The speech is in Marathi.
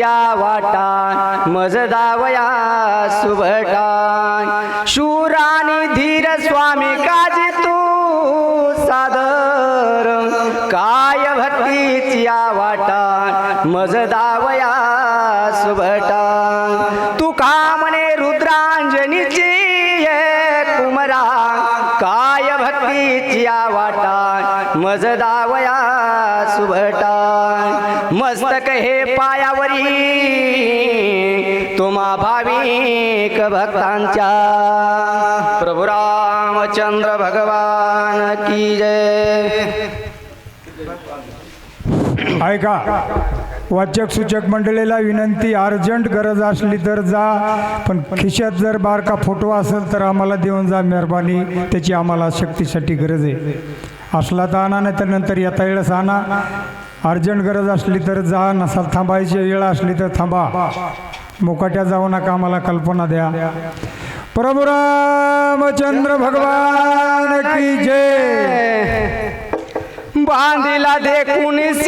या वाटा मज दावया सुभटा. शूरानी धीर स्वामी काजी तू सादर. काय या वाटा मज दावया सुभटा. तू का म्हणे रुद्रांजनीची ये कुमरा? काय भक्तीची वाटा मज दावया सुभटा. मस्तक हे पायावरी. तुम्हा भाविक भक्तांच्या. प्रभू रामचंद्र भगवान की जय. ऐका वाचक सूचक मंडळीला विनंती अर्जंट गरज असली तर जा पण खिशात जर बारका फोटो असेल तर आम्हाला देऊन जा मेहरबानी त्याची आम्हाला शक्तीसाठी गरज आहे. असला तर आणा नाही तर नंतर येता वेळेस आणा. अर्जंट गरज असली तर जा नसाल थांबायची वेळ असली तर थांबा. मुकाट्या जाऊ नका आम्हाला कल्पना द्या. प्रभू रामचंद्र भगवान की जय. बांधिला देखून